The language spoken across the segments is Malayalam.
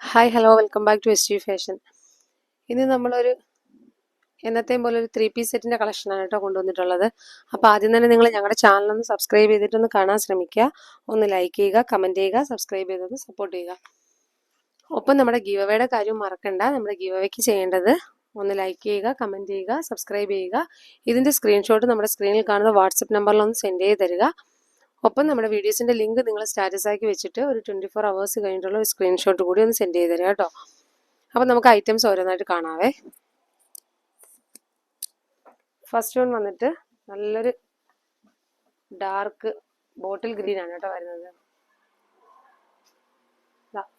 Hi hello welcome back to S T fashion ഇന്ന് നമ്മളൊരു എന്നത്തെയും പോലെ ഒരു ത്രീ പീസ് സെറ്റിന്റെ കളക്ഷനാണ് കേട്ടോ കൊണ്ടുവന്നിട്ടുള്ളത്. അപ്പോൾ ആദ്യം തന്നെ നിങ്ങൾ ഞങ്ങളുടെ ചാനലൊന്ന് സബ്സ്ക്രൈബ് ചെയ്തിട്ടൊന്ന് കാണാൻ ശ്രമിക്കുക. ഒന്ന് ലൈക്ക് ചെയ്യുക കമന്റ് ചെയ്യുക സബ്സ്ക്രൈബ് ചെയ്തൊന്ന് സപ്പോർട്ട് ചെയ്യുക. ഒപ്പം നമ്മുടെ ഗീവവേയുടെ കാര്യം മറക്കണ്ട. നമ്മുടെ ഗീവവേക്ക് ചെയ്യേണ്ടത് ഒന്ന് ലൈക്ക് ചെയ്യുക കമന്റ് ചെയ്യുക സബ്സ്ക്രൈബ് ചെയ്യുക. ഇതിന്റെ സ്ക്രീൻഷോട്ട് നമ്മുടെ സ്ക്രീനിൽ കാണുന്ന വാട്സപ്പ് നമ്പറിൽ ഒന്ന് സെൻഡ് ചെയ്ത് തരിക. ഒപ്പം നമ്മുടെ വീഡിയോസിന്റെ ലിങ്ക് നിങ്ങൾ സ്റ്റാറ്റസ് ആക്കി വെച്ചിട്ട് ഒരു ട്വന്റി ഫോർ അവേഴ്സ് കഴിഞ്ഞിട്ടുള്ള ഒരു സ്ക്രീൻഷോട്ട് കൂടി ഒന്ന് സെൻഡ് ചെയ്ത് തരാം കേട്ടോ. അപ്പം നമുക്ക് ഐറ്റംസ് ഓരോന്നായിട്ട് കാണാവേ. ഫസ്റ്റ് വൺ വന്നിട്ട് നല്ലൊരു ഡാർക്ക് ബോട്ടിൽ ഗ്രീൻ ആണ് കേട്ടോ വരുന്നത്.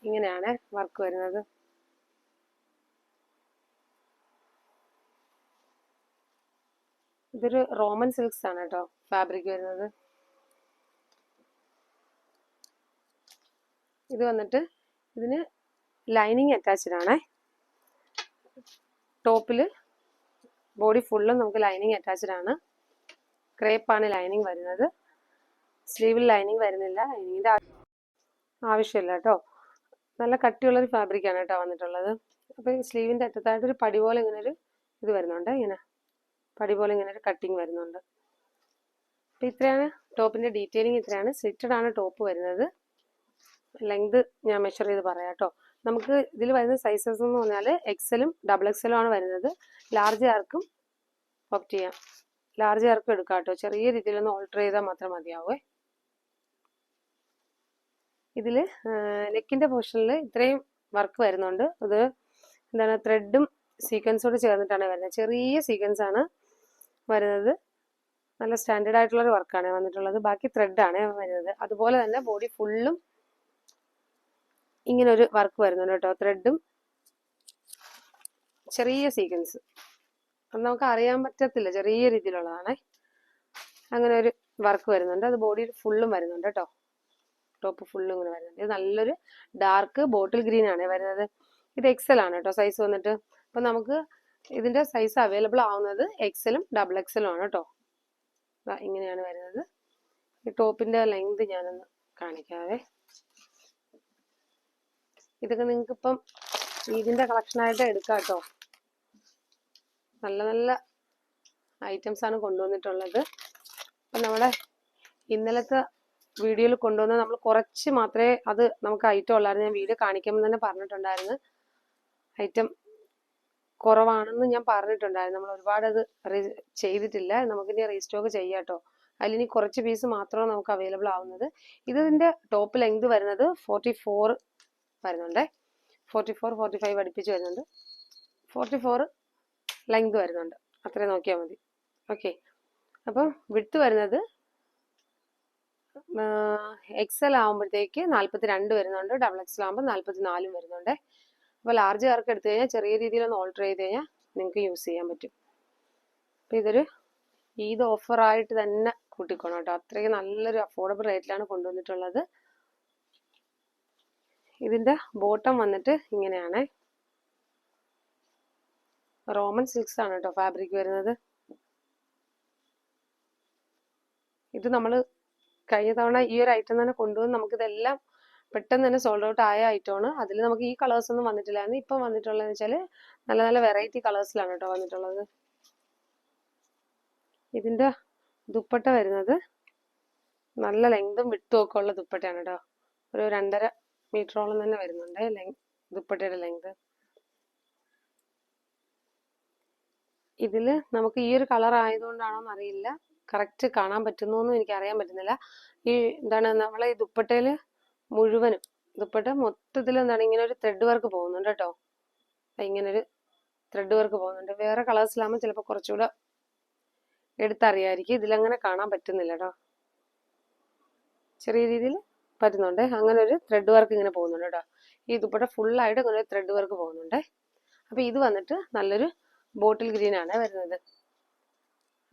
ഇങ്ങനെയാണ് വർക്ക് വരുന്നത്. ഇതൊരു റോമൻ സിൽക്സ് ആണ് കേട്ടോ ഫാബ്രിക് വരുന്നത്. ഇത് വന്നിട്ട് ഇതിന് ലൈനിങ് അറ്റാച്ച്ഡ് ആണേ. ടോപ്പിൽ ബോഡി ഫുള്ളും നമുക്ക് ലൈനിങ് അറ്റാച്ച്ഡ് ആണ്. ക്രേപ്പാണ് ലൈനിങ് വരുന്നത്. സ്ലീവിൽ ലൈനിങ് വരുന്നില്ല. ലൈനിങ്ങിന്റെ ആവശ്യമില്ല കേട്ടോ. നല്ല കട്ടിയുള്ളൊരു ഫാബ്രിക്കാണ് കേട്ടോ വന്നിട്ടുള്ളത്. അപ്പോൾ ഈ സ്ലീവിന്റെ അറ്റത്തായിട്ട് ഒരു പടി പോലെ ഇങ്ങനെ ഒരു ഇത് വരുന്നുണ്ട്. ഇങ്ങനെ പടി പോലെ ഇങ്ങനെ ഒരു കട്ടിങ് വരുന്നുണ്ട്. അപ്പോൾ ഇത്രയാണ്. ടോപ്പിന്റെ ഡീറ്റെയിലിംഗ് ഇത്രയാണ്. സ്ലിറ്റഡ് ആണ് ടോപ്പ് വരുന്നത്. ലെങ്ത് ഞാൻ മെഷർ ചെയ്ത് പറയാം കേട്ടോ. നമുക്ക് ഇതിൽ വരുന്ന സൈസസ് എന്ന് പറഞ്ഞാൽ എക്സലും ഡബിൾ എക്സലും ആണ് വരുന്നത്. ലാർജ് ആർക്കും ഓപ്റ്റ് ചെയ്യാം. ലാർജ് ആർക്കും എടുക്കാം കേട്ടോ. ചെറിയ രീതിയിലൊന്ന് ഓൾട്ടർ ചെയ്താൽ മാത്രം മതിയാവേ. ഇതിൽ നെക്കിന്റെ പോർഷനിൽ ഇത്രയും വർക്ക് വരുന്നുണ്ട്. അത് എന്താണ് ത്രെഡും സീക്വൻസോട് ചേർന്നിട്ടാണ് വരുന്നത്. ചെറിയ സീക്വൻസ് ആണ് വരുന്നത്. നല്ല സ്റ്റാൻഡേർഡ് ആയിട്ടുള്ളൊരു വർക്കാണ് വന്നിട്ടുള്ളത്. ബാക്കി ത്രെഡാണ് വരുന്നത്. അതുപോലെ തന്നെ ബോഡി ഫുള്ളും ഇങ്ങനെ ഒരു വർക്ക് വരുന്നുണ്ട് കേട്ടോ ത്രെഡും ചെറിയ സീക്വൻസ് അത് നമുക്ക് അറിയാൻ പറ്റത്തില്ല ചെറിയ രീതിയിലുള്ളതാണ്. അങ്ങനെ ഒരു വർക്ക് വരുന്നുണ്ട്. അത് ബോഡി ഫുള്ളും വരുന്നുണ്ട് കേട്ടോ. ടോപ്പ് ഫുള്ളും ഇങ്ങനെ വരുന്നുണ്ട്. ഇത് നല്ലൊരു ഡാർക്ക് ബോട്ടിൽ ഗ്രീൻ ആണ് വരുന്നത്. ഇത് എക്സൽ ആണ് കേട്ടോ സൈസ് വന്നിട്ട്. അപ്പൊ നമുക്ക് ഇതിന്റെ സൈസ് അവൈലബിൾ ആവുന്നത് എക്സലും ഡബിൾ എക്സലും ആണ് കേട്ടോ. ഇങ്ങനെയാണ് വരുന്നത്. ഈ ടോപ്പിന്റെ ലെങ്ത് ഞാനൊന്ന് കാണിക്കാവേ. ഇതൊക്കെ നിങ്ങൾക്ക് ഇപ്പം ഇതിന്റെ കളക്ഷനായിട്ട് എടുക്കാം കേട്ടോ നല്ല നല്ല ഐറ്റംസ് ആണ് കൊണ്ടുവന്നിട്ടുള്ളത്. അപ്പം നമ്മുടെ ഇന്നലത്തെ വീഡിയോയിൽ കൊണ്ടുവന്ന നമ്മൾ കുറച്ച് മാത്രമേ അത് നമുക്ക് ഐറ്റം ഉള്ളായിരുന്നു. ഞാൻ വീഡിയോ കാണിക്കുമ്പോൾ തന്നെ പറഞ്ഞിട്ടുണ്ടായിരുന്നു. ഐറ്റം കുറവാണെന്ന് ഞാൻ പറഞ്ഞിട്ടുണ്ടായിരുന്നു. നമ്മൾ ഒരുപാട് അത് ചെയ്തിട്ടില്ല. നമുക്കിനി റീസ്റ്റോക്ക് ചെയ്യാം കേട്ടോ അതിലിനി കുറച്ച് പീസ് മാത്രമാണ് നമുക്ക് അവൈലബിൾ ആവുന്നത്. ഇതിന്റെ ടോപ്പ് ലെങ്ത് വരുന്നത് ഫോർട്ടി ഫോർ വരുന്നുണ്ട്. ഫോർട്ടി ഫോർ ഫോർട്ടി ഫൈവ് അടുപ്പിച്ച് വരുന്നുണ്ട്. ഫോർട്ടി ഫോർ ലെങ്ത് വരുന്നുണ്ട്. അത്രയും നോക്കിയാൽ മതി. ഓക്കെ അപ്പം വിട്ട് വരുന്നത് എക്സൽ ആകുമ്പോഴത്തേക്ക് നാൽപ്പത്തി രണ്ട് വരുന്നുണ്ട്. ഡബിൾ എക്സൽ ആകുമ്പോൾ നാൽപ്പത്തി നാലും വരുന്നുണ്ട്. അപ്പോൾ ലാർജ് കാർക്ക് എടുത്തു കഴിഞ്ഞാൽ ചെറിയ രീതിയിലൊന്ന് ഓൾട്ടർ ചെയ്ത് കഴിഞ്ഞാൽ നിങ്ങൾക്ക് യൂസ് ചെയ്യാൻ പറ്റും. അപ്പോൾ ഇതൊരു ഈദ് ഓഫറായിട്ട് തന്നെ കൂട്ടിക്കോണം കേട്ടോ. അത്രയ്ക്ക് നല്ലൊരു അഫോർഡബിൾ റേറ്റിലാണ് കൊണ്ടുവന്നിട്ടുള്ളത്. ഇതിന്റെ ബോട്ടം വന്നിട്ട് ഇങ്ങനെയാണ്. റോമൻ സിൽക്സ് ആണ് കേട്ടോ ഫാബ്രിക് വരുന്നത്. ഇത് നമ്മൾ കഴിഞ്ഞ തവണ ഈ ഒരു ഐറ്റം തന്നെ കൊണ്ടുവന്ന് നമുക്കിതെല്ലാം പെട്ടെന്ന് തന്നെ സോൾഡ് ഔട്ട് ആയ ഐറ്റമാണ് അതിൽ നമുക്ക് ഈ കളേഴ്സ് ഒന്നും വന്നിട്ടില്ലായിരുന്നു. ഇപ്പം വന്നിട്ടുള്ളതെന്ന് വെച്ചാൽ നല്ല നല്ല വെറൈറ്റി കളേഴ്സിലാണ് കേട്ടോ വന്നിട്ടുള്ളത്. ഇതിന്റെ ദുപ്പട്ട വരുന്നത് നല്ല ലെങ്തും വിട്ടും ഒക്കെ ഉള്ള ദുപ്പട്ടയാണ് കേട്ടോ ഒരു രണ്ടര മീറ്ററോളം തന്നെ വരുന്നുണ്ട് ദുപ്പട്ടയുടെ ലെങ്ത്. ഇതിൽ നമുക്ക് ഈ ഒരു കളർ ആയതുകൊണ്ടാണോ എന്നറിയില്ല കറക്റ്റ് കാണാൻ പറ്റുന്നോന്നും എനിക്ക് അറിയാൻ പറ്റുന്നില്ല. ഈ എന്താണ് നമ്മളെ ഈ ദുപ്പട്ടയിൽ മുഴുവനും ദുപ്പട്ട മൊത്തത്തിൽ എന്താണ് ഇങ്ങനെ ഒരു ത്രെഡ് വർക്ക് പോകുന്നുണ്ട് കേട്ടോ. ഇങ്ങനെ ഒരു ത്രെഡ് വർക്ക് പോകുന്നുണ്ട്. വേറെ കളേഴ്സിലാകുമ്പോൾ ചിലപ്പോൾ കുറച്ചുകൂടെ എടുത്തറിയായിരിക്കും. ഇതിലങ്ങനെ കാണാൻ പറ്റുന്നില്ല കേട്ടോ. ചെറിയ രീതിയിൽ പറ്റുന്നുണ്ട് അങ്ങനെ ഒരു ത്രെഡ് വർക്ക് ഇങ്ങനെ പോകുന്നുണ്ട് കേട്ടോ. ഈ ദുപ്പട്ട ഫുള്ളായിട്ട് ഇങ്ങനെ ഒരു ത്രെഡ് വർക്ക് പോകുന്നുണ്ട്. അപ്പോൾ ഇത് വന്നിട്ട് നല്ലൊരു ബോട്ടിൽ ഗ്രീൻ ആണ് വരുന്നത്.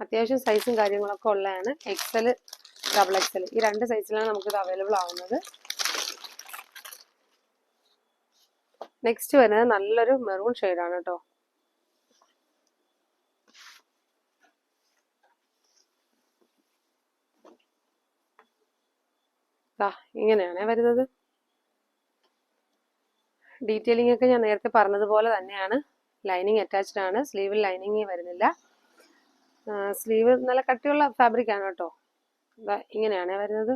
അത്യാവശ്യം സൈസും കാര്യങ്ങളൊക്കെ ഉള്ളതാണ്. എക്സൽ ഡബിൾ എക്സൽ ഈ രണ്ട് സൈസിലാണ് നമുക്കിത് അവൈലബിൾ ആവുന്നത്. നെക്സ്റ്റ് വരുന്നത് നല്ലൊരു മെറൂൺ ഷെയ്ഡാണ് കേട്ടോ. ഇങ്ങനെയാണ് വരുന്നത്. ഡീറ്റെയിലിംഗ് ഒക്കെ ഞാൻ നേരത്തെ പറഞ്ഞതുപോലെ തന്നെയാണ്. ലൈനിങ് അറ്റാച്ച്ഡ് ആണ്. സ്ലീവിൽ ലൈനിങ് വരുന്നില്ല. സ്ലീവ് നല്ല കട്ടിയുള്ള ഫാബ്രിക് ആണ് കേട്ടോ. ദാ ഇങ്ങനെയാണ് വരുന്നത്.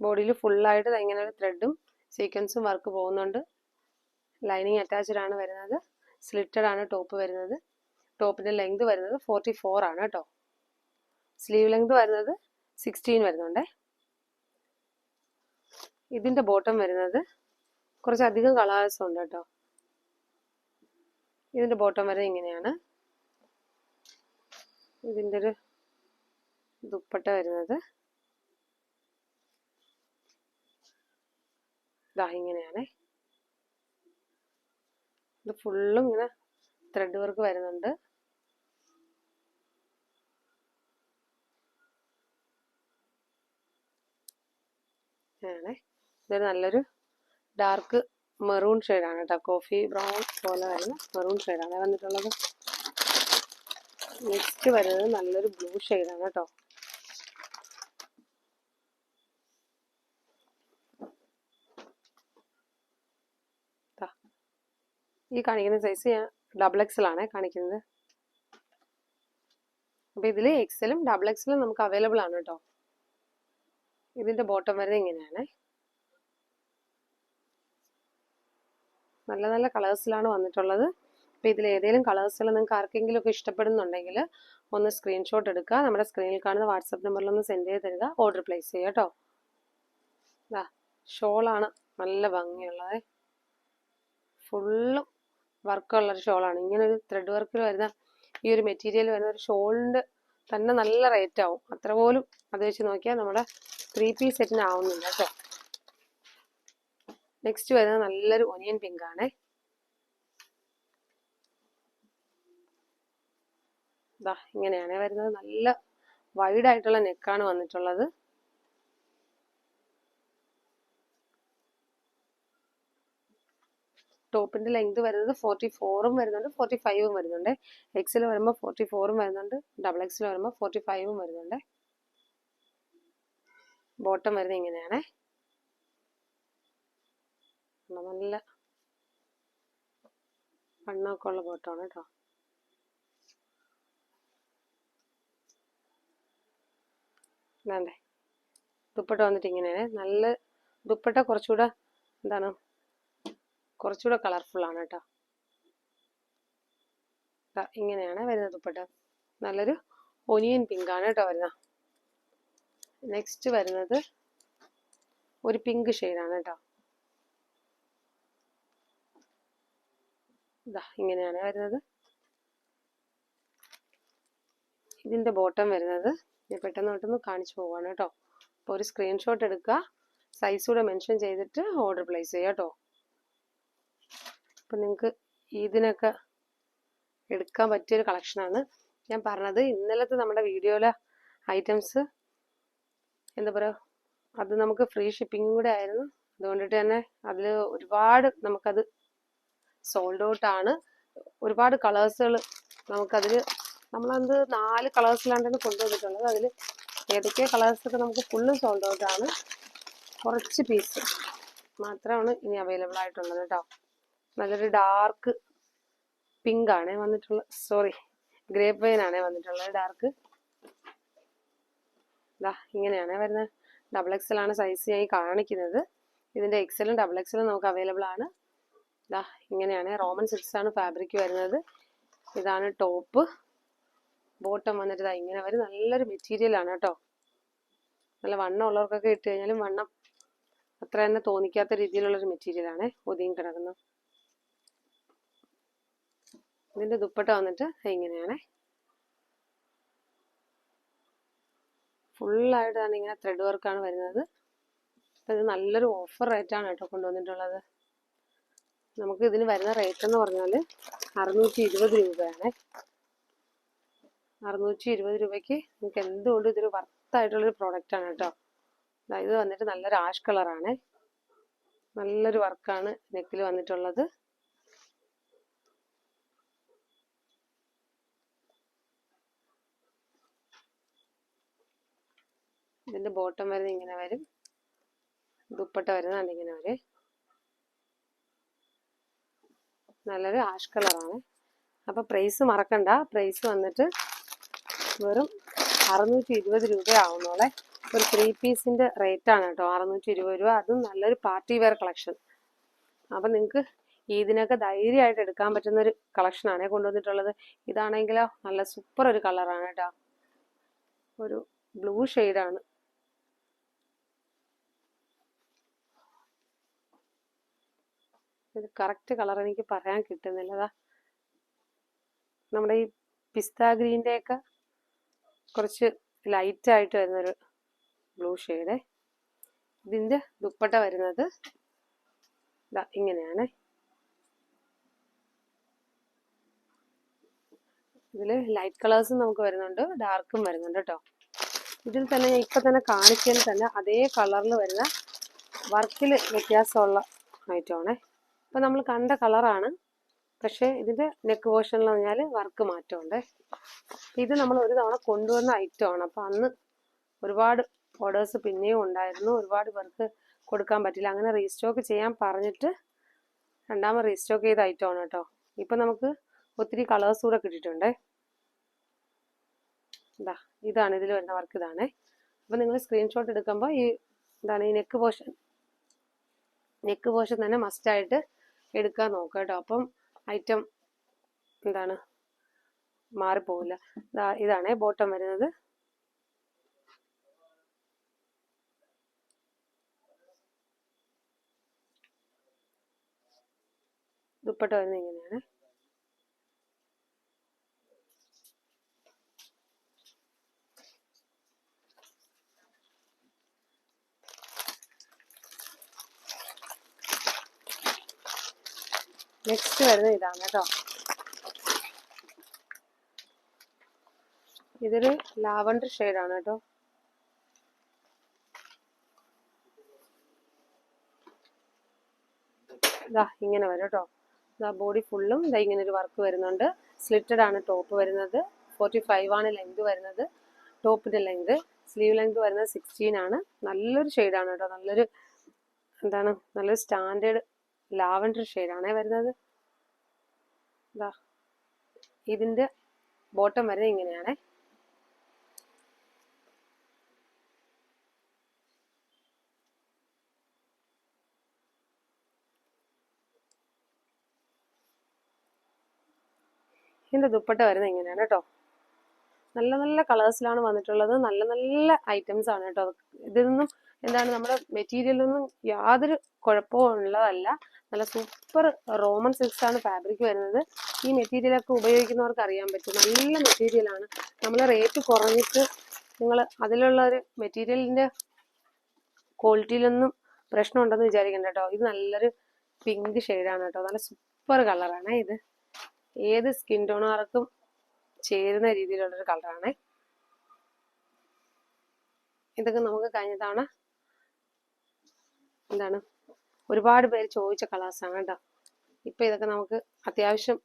ബോഡിയിൽ ഫുള്ളായിട്ട് ഇങ്ങനെ ഒരു ത്രെഡും സീക്വൻസും വർക്ക് പോകുന്നുണ്ട്. ലൈനിങ് അറ്റാച്ച്ഡ് ആണ് വരുന്നത്. സ്ലിറ്റഡ് ആണ് ടോപ്പ് വരുന്നത്. ടോപ്പിന്റെ ലെങ്ത് വരുന്നത് ഫോർട്ടി ഫോർ ആണ് കേട്ടോ. സ്ലീവ് ലെങ്ത് വരുന്നത് സിക്സ്റ്റീൻ വരുന്നുണ്ടേ. ഇതിന്റെ ബോട്ടം വരുന്നത് കുറച്ചധികം കളേഴ്സ് ഉണ്ട് കേട്ടോ. ഇതിന്റെ ബോട്ടം വരെ ഇങ്ങനെയാണ്. ഇതിന്റെ ഒരു ദുപ്പട്ട വരുന്നത്. ഇതാ ഇങ്ങനെയാണേ. ഇത് ഫുള്ളും ഇങ്ങനെ ത്രെഡ് വർക്ക് വരുന്നുണ്ട്. ആണേ ഇതൊരു നല്ലൊരു ഡാർക്ക് മെറൂൺ ഷെയ്ഡാണ് കേട്ടോ. കോഫി ബ്രൗൺ പോലെ വരുന്ന മെറൂൺ ഷെയ്ഡാണ് വന്നിട്ടുള്ളത്. നെക്സ്റ്റ് വരുന്നത് നല്ലൊരു ബ്ലൂ ഷെയ്ഡാണ് കേട്ടോ ദാ. ഈ കാണിക്കുന്ന സൈസ് ഞാൻ ഡബിൾ എക്സൽ ആണ് കാണിക്കുന്നത്. അപ്പോൾ ഇതിൽ എക്സലും ഡബിൾ എക്സലും നമുക്ക് അവൈലബിൾ ആണ് കേട്ടോ ഇതിന്റെ ബോട്ടം വരുന്നത് ഇങ്ങനെയാണ്. നല്ല നല്ല കളേഴ്സിലാണ് വന്നിട്ടുള്ളത്. അപ്പോൾ ഇതിൽ ഏതെങ്കിലും കളേഴ്സുകൾ നിങ്ങൾക്ക് ആർക്കെങ്കിലും ഒക്കെ ഇഷ്ടപ്പെടുന്നുണ്ടെങ്കിൽ ഒന്ന് സ്ക്രീൻഷോട്ട് എടുക്കുക. നമ്മുടെ സ്ക്രീനിൽ കാണുന്ന വാട്സപ്പ് നമ്പറിൽ ഒന്ന് സെൻഡ് ചെയ്ത് തരിക. ഓർഡർ പ്ലേസ് ചെയ്യുക കേട്ടോ ഷോളാണ് നല്ല ഭംഗിയുള്ളത്. ഫുള്ളും വർക്കുള്ളൊരു ഷോളാണ്. ഇങ്ങനെ ഒരു ത്രെഡ് വർക്കിൽ വരുന്ന ഈ ഒരു മെറ്റീരിയൽ വരുന്ന ഒരു ഷോളിന്റെ തന്നെ നല്ല റേറ്റ് ആവും. അത്ര പോലും അത് വെച്ച് നോക്കിയാൽ നമ്മുടെ ത്രീ പീസ് സെറ്റിന് ആവുന്നില്ല കേട്ടോ നെക്സ്റ്റ് വരുന്നത് നല്ലൊരു ഒനിയൻ പിങ്ക് ആണേ. ദാ ഇങ്ങനെയാണ് വരുന്നത്. നല്ല വൈഡ് ആയിട്ടുള്ള നെക്കാണ് വന്നിട്ടുള്ളത്. ടോപ്പിന്റെ ലെങ്ത് വരുന്നത് ഫോർട്ടി ഫോറും വരുന്നുണ്ട് ഫോർട്ടി ഫൈവും വരുന്നുണ്ട്. എക്സിൽ വരുമ്പോൾ ഫോർട്ടി ഫോറും വരുന്നുണ്ട് ഡബിൾ എക്സിൽ വരുമ്പോൾ ഫോർട്ടി ഫൈവും വരുന്നുണ്ട്. ബോട്ടം വരുന്നത് ഇങ്ങനെയാണ്. നല്ല വണ്ണമൊക്കെ ഉള്ള ബോട്ടമാണ് കേട്ടോ വേണ്ടേ ദുപ്പട്ട വന്നിട്ട് ഇങ്ങനെയാണ്. നല്ല ദുപ്പട്ട കുറച്ചുകൂടെ എന്താണ് കുറച്ചുകൂടെ കളർഫുൾ ആണ് കേട്ടോ. ഇങ്ങനെയാണ് വരുന്നത് ദുപ്പട്ട. നല്ലൊരു ഒനിയൻ പിങ്ക് ആണ് കേട്ടോ വരുന്നത്. നെക്സ്റ്റ് വരുന്നത് ഒരു പിങ്ക് ആണ് കേട്ടോ. ഇതാ ഇങ്ങനെയാണ് വരുന്നത്. ഇതിന്റെ ബോട്ടം വരുന്നത്. ഞാൻ പെട്ടെന്ന് പെട്ടെന്ന് കാണിച്ചു പോവാണ് കേട്ടോ. അപ്പോൾ ഒരു സ്ക്രീൻഷോട്ട് എടുക്കുക. സൈസ് കൂടെ മെൻഷൻ ചെയ്തിട്ട് ഓർഡർ പ്ലേസ് ചെയ്യാം കേട്ടോ. അപ്പം നിങ്ങൾക്ക് ഇതിനൊക്കെ എടുക്കാൻ പറ്റിയൊരു കളക്ഷനാണ് ഞാൻ പറഞ്ഞത് ഇന്നലത്തെ നമ്മുടെ വീഡിയോയിലെ ഐറ്റംസ് എന്താ പറയുക അത് നമുക്ക് ഫ്രീ ഷിപ്പിങ്ങും കൂടെ ആയിരുന്നു. അതുകൊണ്ടിട്ട് തന്നെ അതിൽ ഒരുപാട് നമുക്കത് സോൾഡ് ഔട്ട് ആണ്. ഒരുപാട് കളേഴ്സുകൾ നമുക്കതിൽ നമ്മളത് നാല് കളേഴ്സിലാണ്ടാണ് കൊണ്ടുവന്നിട്ടുള്ളത്. അതിൽ ഏതൊക്കെ കളേഴ്സൊക്കെ നമുക്ക് ഫുള്ള് സോൾഡ് ഔട്ട് ആണ്. കുറച്ച് പീസ് മാത്രമാണ് ഇനി അവൈലബിൾ ആയിട്ടുള്ളത് കേട്ടോ. നല്ലൊരു ഡാർക്ക് പിങ്ക് ആണ് വന്നിട്ടുള്ള സോറി ഗ്രേ പെയിൻ ആണ് വന്നിട്ടുള്ളത് ഡാർക്ക് ഇതാ ഇങ്ങനെയാണ് വരുന്നത്. ഡബിൾ എക്സൽ ആണ് സൈസ് ആയി കാണിക്കുന്നത്. ഇതിന്റെ എക്സലും ഡബിൾ എക്സലും നമുക്ക് അവൈലബിൾ ആണ്. ഇതാ ഇങ്ങനെയാണ്. റോമൻ സിക്സ് ആണ് ഫാബ്രിക് വരുന്നത്. ഇതാണ് ടോപ്പ് ബോട്ടം വന്നിട്ട് ഇതാ ഇങ്ങനെ വരും. നല്ലൊരു മെറ്റീരിയൽ ആണ് കേട്ടോ. നല്ല വണ്ണം ഉള്ളവർക്കൊക്കെ ഇട്ട് കഴിഞ്ഞാലും വണ്ണം അത്ര തന്നെ തോന്നിക്കാത്ത രീതിയിലുള്ളൊരു മെറ്റീരിയൽ ആണ്. ഒതുങ്ങി കിടക്കുന്നത് ഇതിന്റെ ദുപ്പട്ട വന്നിട്ട് ഇങ്ങനെയാണേ. ഫുള്ളായിട്ടാണ് ഇങ്ങനെ ത്രെഡ് വർക്കാണ് വരുന്നത്. ഇത് നല്ലൊരു ഓഫർ റേറ്റാണ് കേട്ടോ കൊണ്ടുവന്നിട്ടുള്ളത്. നമുക്ക് ഇതിന് വരുന്ന റേറ്റ് എന്ന് പറഞ്ഞാൽ അറുന്നൂറ്റി ഇരുപത് രൂപയാണ്. അറുന്നൂറ്റി ഇരുപത് രൂപയ്ക്ക് നമുക്ക് എന്തുകൊണ്ട് ഇതൊരു വർത്തായിട്ടുള്ളൊരു പ്രോഡക്റ്റ് ആണ് കേട്ടോ. ഇത് വന്നിട്ട് നല്ലൊരു ആഷ് കളറാണ് നല്ലൊരു വർക്കാണ് നെക്കിൽ വന്നിട്ടുള്ളത്. ഇതിന്റെ ബോട്ടം വരുന്നത് ഇങ്ങനെ വരും. ദുപ്പട്ട വരുന്നത് ഇങ്ങനെ വരും. നല്ലൊരു ആഷ് കളറാണ് അപ്പോൾ പ്രൈസ് മറക്കണ്ട. പ്രൈസ് വന്നിട്ട് വെറും അറുന്നൂറ്റി ഇരുപത് രൂപ ആവുന്നോളെ ഒരു ത്രീ പീസിന്റെ റേറ്റ് ആണ് കേട്ടോ. അറുന്നൂറ്റി ഇരുപത് രൂപ. അതും നല്ലൊരു പാർട്ടി വെയർ കളക്ഷൻ അപ്പൊ നിങ്ങൾക്ക് ഇതിനൊക്കെ ധൈര്യമായിട്ട് എടുക്കാൻ പറ്റുന്ന ഒരു കളക്ഷൻ ആണ് കൊണ്ടുവന്നിട്ടുള്ളത്. ഇതാണെങ്കിലോ നല്ല സൂപ്പർ ഒരു കളറാണ് കേട്ടോ. ഒരു ബ്ലൂ ആണ്. ഇത് കറക്റ്റ് കളർ എനിക്ക് പറയാൻ കിട്ടുന്നില്ല. അതാ നമ്മുടെ ഈ പിസ്ത ഗ്രീന്റെ ഒക്കെ കുറച്ച് ലൈറ്റായിട്ട് വരുന്നൊരു ബ്ലൂ ഷെയ്ഡ് ഇതിന്റെ ദുപ്പട്ട വരുന്നത് ദാ ഇങ്ങനെയാണ്. ഇതിൽ ലൈറ്റ് കളേഴ്സും നമുക്ക് വരുന്നുണ്ട് ഡാർക്കും വരുന്നുണ്ട് കേട്ടോ ഇതിൽ തന്നെ ഞാൻ ഇപ്പം തന്നെ കാണിക്കാൻ തന്നെ അതേ കളറിൽ വരുന്ന വർക്കിൽ വ്യത്യാസമുള്ള ഐറ്റമാണേ ഇപ്പൊ നമ്മൾ കണ്ട കളറാണ് പക്ഷേ ഇതിന്റെ നെക്ക് പോർഷനിൽ പറഞ്ഞാൽ വർക്ക് മാറ്റമുണ്ട്. ഇത് നമ്മൾ ഒരു തവണ കൊണ്ടുവന്ന ഐറ്റമാണ് അപ്പൊ അന്ന് ഒരുപാട് ഓർഡേഴ്സ് പിന്നെയും ഉണ്ടായിരുന്നു. ഒരുപാട് പേർക്ക് കൊടുക്കാൻ പറ്റില്ല. അങ്ങനെ റീസ്റ്റോക്ക് ചെയ്യാൻ പറഞ്ഞിട്ട് രണ്ടാമത് റീസ്റ്റോക്ക് ചെയ്ത ഐറ്റമാണ് കേട്ടോ. ഇപ്പൊ നമുക്ക് ഒത്തിരി കളേഴ്സ് കൂടെ കിട്ടിയിട്ടുണ്ട്. ഇതാ ഇതാണ് ഇതിൽ വരുന്ന വർക്ക് ഇതാണേ. അപ്പൊ നിങ്ങൾ സ്ക്രീൻഷോട്ട് എടുക്കുമ്പോൾ ഈ എന്താണ് ഈ നെക്ക് പോർഷൻ നെക്ക് പോർഷൻ തന്നെ മസ്റ്റ് ആയിട്ട് എടുക്കാൻ നോക്കുക കേട്ടോ അപ്പം ഐറ്റം എന്താണ്? മാറിപ്പോവില്ല. ഇതാണ് ബോട്ടം വരുന്നത്. ദുപ്പട്ട വരുന്നത് ഇങ്ങനെയാണ്. നെക്സ്റ്റ് വരുന്നത് ഇതാണ് കേട്ടോ. ഇതൊരു ലാവണ്ടർ ആണ് കേട്ടോ. ഇതാ ഇങ്ങനെ വരും കേട്ടോ. ഇതാ ബോഡി ഫുള്ളും ഇതാ ഇങ്ങനെ ഒരു വർക്ക് വരുന്നുണ്ട്. സ്ലിറ്റഡ് ആണ് ടോപ്പ് വരുന്നത്. ഫോർട്ടി ഫൈവ് ആണ് ലെങ്ത് വരുന്നത്. ടോപ്പിന്റെ ലെങ്ത് സ്ലീവ് ലെങ്ത് വരുന്നത് സിക്സ്റ്റീൻ ആണ്. നല്ലൊരു ഷെയ്ഡാണ് കേട്ടോ. നല്ലൊരു എന്താണ്? നല്ലൊരു സ്റ്റാൻഡേർഡ് ലാവൻഡർ ഷെയ്ഡാണേ വരുന്നത്. ഇതാ ഇതിന്റെ ബോട്ടം വരുന്നത് ഇങ്ങനെയാണേ. ഇതിന്റെ ദുപ്പട്ട വരുന്നത് ഇങ്ങനെയാണ് കേട്ടോ. നല്ല നല്ല കളേഴ്സിലാണ് വന്നിട്ടുള്ളത്. നല്ല നല്ല ഐറ്റംസ് ആണ് കേട്ടോ ഇതൊന്നും എന്താണ് നമ്മുടെ മെറ്റീരിയലൊന്നും യാതൊരു കുഴപ്പവും ഉള്ളതല്ല. നല്ല സൂപ്പർ റോമൻ സിൽക്സ് ആണ് ഫാബ്രിക് വരുന്നത്. ഈ മെറ്റീരിയലൊക്കെ ഉപയോഗിക്കുന്നവർക്ക് അറിയാൻ പറ്റും. നല്ല മെറ്റീരിയലാണ് നമ്മൾ റേറ്റ് കുറഞ്ഞിട്ട് നിങ്ങൾ അതിലുള്ള ഒരു മെറ്റീരിയലിന്റെ ക്വാളിറ്റിയിലൊന്നും പ്രശ്നമുണ്ടെന്ന് വിചാരിക്കണ്ട കേട്ടോ ഇത് നല്ലൊരു പിങ്ക് ഷെയ്ഡാണ് കേട്ടോ നല്ല സൂപ്പർ കളറാണ് ഇത്. ഏത് സ്കിൻ ടോണുകാർക്കും ചേരുന്ന രീതിയിലുള്ളൊരു കളറാണ് ഇതൊക്കെ നമുക്ക് കഴിഞ്ഞ തവണ എന്താണ്? ഒരുപാട് പേര് ചോദിച്ച കളേഴ്സാണ് കേട്ടോ ഇപ്പൊ ഇതൊക്കെ നമുക്ക് അത്യാവശ്യം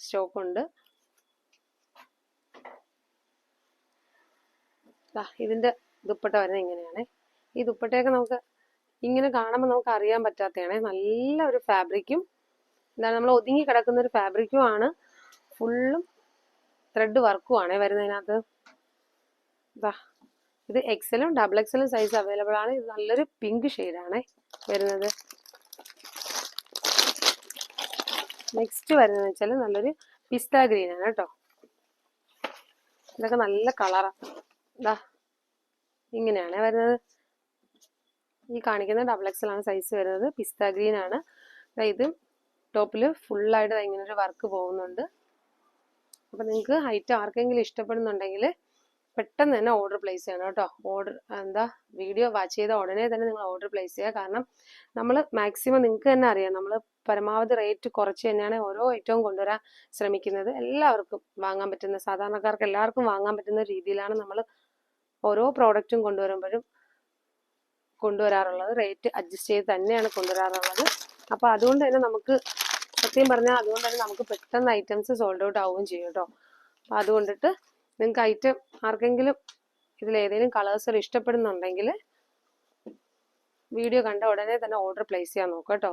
സ്റ്റോക്ക് ഉണ്ട് ദാ ഇതിന്റെ ദുപ്പട്ട വരുന്നത് ഇങ്ങനെയാണ്. ഈ ദുപ്പട്ടയൊക്കെ നമുക്ക് ഇങ്ങനെ കാണുമ്പോൾ നമുക്ക് അറിയാൻ പറ്റാത്തതാണ്. നല്ല ഒരു ഫാബ്രിക്കും എന്താണ് നമ്മൾ ഒതുങ്ങി കിടക്കുന്ന ഒരു ഫാബ്രിക്കും ആണ്. ഫുള്ളും ത്രെഡ് വർക്കും ആണ് വരുന്നതിനകത്ത്. ഇത് എക്സലും ഡബിൾ എക്സലും സൈസ് അവൈലബിൾ ആണ്. ഇത് നല്ലൊരു പിങ്ക് ആണ്. വരുന്നത്. നെക്സ്റ്റ് വരുന്നത് വെച്ചാൽ നല്ലൊരു പിസ്ത ഗ്രീൻ ആണ് കേട്ടോ. ഇതൊക്കെ നല്ല കളറാണ് ഇങ്ങനെയാണ് വരുന്നത്. ഈ കാണിക്കുന്ന ഡബിൾ എക്സൽ ആണ് സൈസ് വരുന്നത്. പിസ്ത ഗ്രീൻ ആണ്. ഇത് ടോപ്പിൽ ഫുള്ളായിട്ട് ഇങ്ങനെ ഒരു വർക്ക് പോകുന്നുണ്ട്. അപ്പം നിങ്ങൾക്ക് ഹൈറ്റ് ആർക്കെങ്കിലും ഇഷ്ടപ്പെടുന്നുണ്ടെങ്കിൽ പെട്ടെന്ന് തന്നെ ഓർഡർ പ്ലേസ് ചെയ്യണം കേട്ടോ. ഓർഡർ എന്താ വീഡിയോ വാച്ച് ചെയ്ത ഉടനെ തന്നെ നിങ്ങൾ ഓർഡർ പ്ലേസ് ചെയ്യുക. കാരണം നമ്മൾ മാക്സിമം നിങ്ങൾക്ക് തന്നെ അറിയാം. നമ്മൾ പരമാവധി റേറ്റ് കുറച്ച് തന്നെയാണ് ഓരോ ഐറ്റവും കൊണ്ടുവരാൻ ശ്രമിക്കുന്നത്. എല്ലാവർക്കും വാങ്ങാൻ പറ്റുന്ന സാധാരണക്കാർക്ക് എല്ലാവർക്കും വാങ്ങാൻ പറ്റുന്ന രീതിയിലാണ് നമ്മൾ ഓരോ പ്രോഡക്റ്റും കൊണ്ടുവരുമ്പോഴും കൊണ്ടുവരാറുള്ളത്. റേറ്റ് അഡ്ജസ്റ്റ് ചെയ്ത് തന്നെയാണ് കൊണ്ടുവരാറുള്ളത്. അപ്പോൾ അതുകൊണ്ട് തന്നെ നമുക്ക് സത്യം പറഞ്ഞാൽ അതുകൊണ്ട് തന്നെ നമുക്ക് പെട്ടെന്ന് ഐറ്റംസ് സോൾഡ് ഔട്ട് ആവുകയും ചെയ്യും കേട്ടോ. അപ്പോൾ അതുകൊണ്ടിട്ട് നിങ്ങൾക്ക് ഐറ്റം ആർക്കെങ്കിലും ഇതിൽ ഏതെങ്കിലും കളേഴ്സുകൾ ഇഷ്ടപ്പെടുന്നുണ്ടെങ്കിൽ വീഡിയോ കണ്ട ഉടനെ തന്നെ ഓർഡർ പ്ലേസ് ചെയ്യാൻ നോക്കുക കേട്ടോ.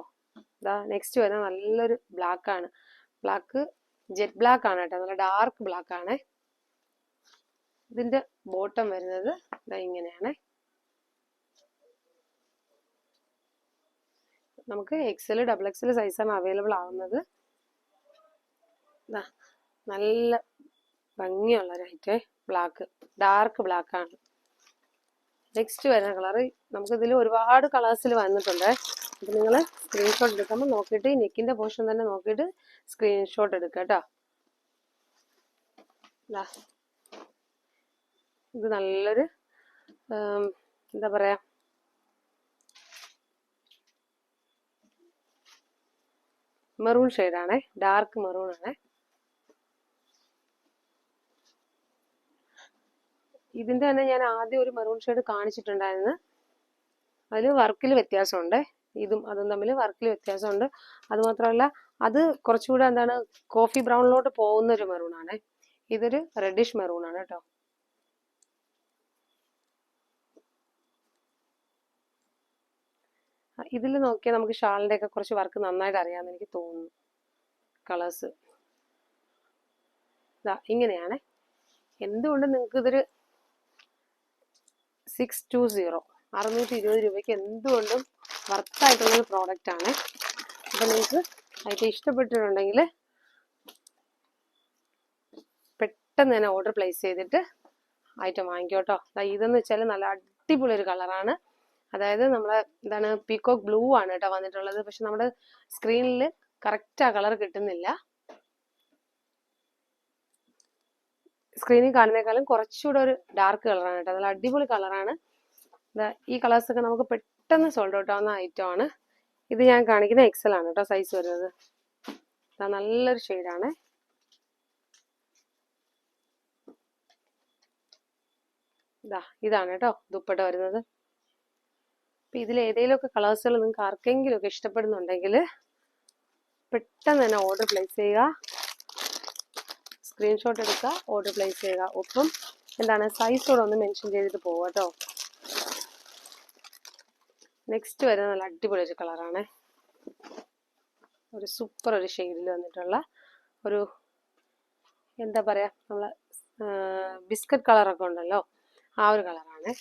ഇതാ നെക്സ്റ്റ് വരുന്ന നല്ലൊരു ബ്ലാക്ക് ആണ്. ബ്ലാക്ക് ജെറ്റ് ബ്ലാക്ക് ആണ് കേട്ടോ. നല്ല ഡാർക്ക് ബ്ലാക്ക് ആണ്. ഇതിന്റെ ബോട്ടം വരുന്നത് ഇതാ ഇങ്ങനെയാണ്. നമുക്ക് എക്സൽ ഡബിൾ എക്സൽ സൈസാണ് അവൈലബിൾ ആവുന്നത്. നല്ല ഭംഗിയുള്ള ലൈറ്റ് ബ്ലാക്ക് ഡാർക്ക് ബ്ലാക്ക് ആണ്. നെക്സ്റ്റ് വരുന്ന കളറ് നമുക്ക് ഇതിൽ ഒരുപാട് കളേഴ്സിൽ വന്നിട്ടുണ്ട്. അപ്പം നിങ്ങൾ സ്ക്രീൻഷോട്ട് എടുക്കുമ്പോൾ നോക്കിയിട്ട് ഈ നെക്കിന്റെ പോർഷൻ തന്നെ നോക്കിയിട്ട് സ്ക്രീൻഷോട്ട് എടുക്കുക കേട്ടോ. ഇത് നല്ലൊരു എന്താ പറയാ? മെറൂൺ ഷെയ്ഡാണേ ഡാർക്ക് മെറൂൺ ആണേ. ഇതിന്റെ തന്നെ ഞാൻ ആദ്യം ഒരു മെറൂൺ ഷെയ്ഡ് കാണിച്ചിട്ടുണ്ടായിരുന്നു. അതിൽ വർക്കിൽ വ്യത്യാസമുണ്ട്. ഇതും അതും തമ്മിൽ വർക്കിൽ വ്യത്യാസമുണ്ട്. അതുമാത്രമല്ല അത് കുറച്ചുകൂടെ എന്താണ് കോഫി ബ്രൗണിലോട്ട് പോകുന്ന ഒരു മെറൂൺ ആണ്. ഇതൊരു റെഡിഷ് മെറൂൺ ആണ് കേട്ടോ. ഇതിൽ നോക്കിയാൽ നമുക്ക് ഷാളിന്റെ ഒക്കെ കുറച്ച് വർക്ക് നന്നായിട്ട് അറിയാമെന്ന് എനിക്ക് തോന്നുന്നു. കളേഴ്സ് ഇങ്ങനെയാണ്. എന്തുകൊണ്ട് നിങ്ങൾക്ക് ഇതൊരു സിക്സ് ടു സീറോ അറുന്നൂറ്റി ഇരുപത് രൂപയ്ക്ക് എന്തുകൊണ്ടും വർത്തായിട്ടുള്ളൊരു പ്രോഡക്റ്റ് ആണ്. അപ്പം നിങ്ങൾക്ക് ഐറ്റം ഇഷ്ടപ്പെട്ടിട്ടുണ്ടെങ്കിൽ പെട്ടെന്ന് തന്നെ ഓർഡർ പ്ലേസ് ചെയ്തിട്ട് ഐറ്റം വാങ്ങിക്കോട്ടോ ഇതെന്ന് വെച്ചാൽ നല്ല അടിപൊളി ഒരു കളറാണ് അതായത് നമ്മളെ എന്താണ് പീക്കോക്ക് ബ്ലൂ ആണ് കേട്ടോ വന്നിട്ടുള്ളത്. പക്ഷെ നമ്മുടെ സ്ക്രീനിൽ കറക്റ്റ് ആ കളർ കിട്ടുന്നില്ല. സ്ക്രീനിൽ കാണുന്നേക്കാളും കുറച്ചുകൂടെ ഒരു ഡാർക്ക് കളറാണ് കേട്ടോ. നല്ല അടിപൊളി കളറാണ് ഈ കളേഴ്സ് ഒക്കെ നമുക്ക് പെട്ടെന്ന് സോൾഡ് ഔട്ട് ആവുന്ന ഐറ്റം ആണ്. ഇത് ഞാൻ കാണിക്കുന്ന എക്സൽ ആണ് കേട്ടോ സൈസ് വരുന്നത്. നല്ലൊരു ഷെയ്ഡാണ് ഇതാ ഇതാണ് കേട്ടോ ദുപ്പട്ട വരുന്നത്. അപ്പൊ ഇതിൽ ഏതെങ്കിലുമൊക്കെ കളേഴ്സുകൾ നിങ്ങൾക്ക് ആർക്കെങ്കിലും ഒക്കെ ഇഷ്ടപ്പെടുന്നുണ്ടെങ്കിൽ പെട്ടെന്ന് തന്നെ ഓർഡർ പ്ലേസ് ചെയ്യുക. സ്ക്രീൻഷോട്ട് എടുക്കുക ഓർഡർ പ്ലേസ് ചെയ്യുക. ഒപ്പം എന്താണ് സൈസ് കൂടെ ഒന്ന് മെൻഷൻ ചെയ്തിട്ട് പോവുക കേട്ടോ നെക്സ്റ്റ് വരുന്ന നല്ല അടിപൊളി ഒരു കളറാണ് ഒരു സൂപ്പർ ഒരു ഷെയ്ഡിൽ വന്നിട്ടുള്ള ഒരു എന്താ പറയുക നമ്മൾ ബിസ്ക്കറ്റ് കളറൊക്കെ ഉണ്ടല്ലോ ആ ഒരു കളറാണ്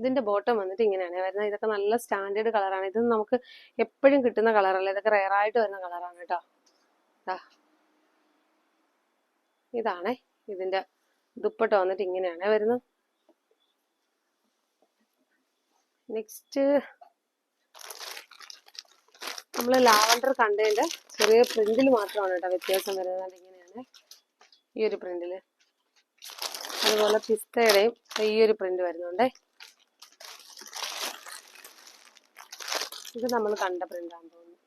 ഇതിന്റെ ബോട്ടം വന്നിട്ട് ഇങ്ങനെയാണ്. വരുന്നത്. ഇതൊക്കെ നല്ല സ്റ്റാൻഡേർഡ് കളറാണ് ഇത് നമുക്ക് എപ്പോഴും കിട്ടുന്ന കളറല്ല ഇതൊക്കെ റയർ ആയിട്ട് വരുന്ന കളറാണ് കേട്ടോ. ഇതാണേ. ഇതിന്റെ ദുപ്പട്ട വന്നിട്ട് ഇങ്ങനെയാണ് വരുന്നത്. നെക്സ്റ്റ് നമ്മൾ ലാവണ്ടർ കണ്ടതിന്റെ ചെറിയ പ്രിന്റിൽ മാത്രമാണ് കേട്ടോ വ്യത്യാസം വരുന്നത്. ഇങ്ങനെയാണ് ഈ ഒരു പ്രിന്റിൽ അതുപോലെ പിസ്തയുടെയും ഈ ഒരു പ്രിന്റ് വരുന്നുണ്ടേ. ഇത് നമ്മൾ കണ്ട പ്രിന്റാണെന്ന് തോന്നുന്നു.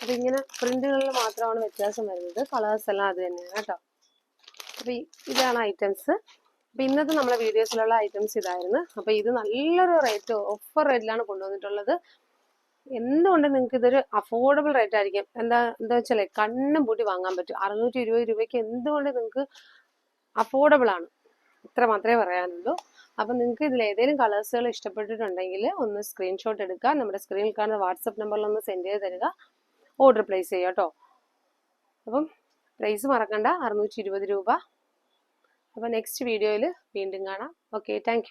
അപ്പൊ ഇങ്ങനെ പ്രിന്റുകളിൽ മാത്രമാണ് വ്യത്യാസം വരുന്നത്. കളേഴ്സ് എല്ലാം അത് തന്നെയാണ് കേട്ടോ. അപ്പൊ ഇതാണ് ഐറ്റംസ് അപ്പൊ ഇന്നത്തെ നമ്മളെ വീഡിയോസിലുള്ള ഐറ്റംസ് ഇതായിരുന്നു. അപ്പൊ ഇത് നല്ലൊരു റേറ്റ് ഓഫർ റേറ്റിലാണ് കൊണ്ടുവന്നിട്ടുള്ളത്. എന്തുകൊണ്ട് നിങ്ങൾക്ക് ഇതൊരു അഫോർഡബിൾ റേറ്റ് ആയിരിക്കും? എന്താ എന്താ വെച്ചാലേ കണ്ണും പൂട്ടി വാങ്ങാൻ പറ്റും. അറുന്നൂറ്റി ഇരുപത് രൂപയ്ക്ക് എന്തുകൊണ്ട് നിങ്ങൾക്ക് അഫോർഡബിൾ ആണ്? ഇത്ര മാത്രമേ പറയാനുള്ളൂ. അപ്പം നിങ്ങൾക്ക് ഇതിൽ ഏതെങ്കിലും കളേഴ്സുകൾ ഇഷ്ടപ്പെട്ടിട്ടുണ്ടെങ്കിൽ ഒന്ന് സ്ക്രീൻഷോട്ട് എടുക്കുക നമ്മുടെ സ്ക്രീനിൽ കാണുന്ന വാട്സപ്പ് നമ്പറിൽ ഒന്ന് സെൻഡ് ചെയ്ത് തരിക. ഓർഡർ പ്ലേസ് ചെയ്യുക കേട്ടോ അപ്പം പ്രൈസ് മറക്കണ്ട. അറുന്നൂറ്റി രൂപ. അപ്പം നെക്സ്റ്റ് വീഡിയോയിൽ വീണ്ടും കാണാം. Okay thank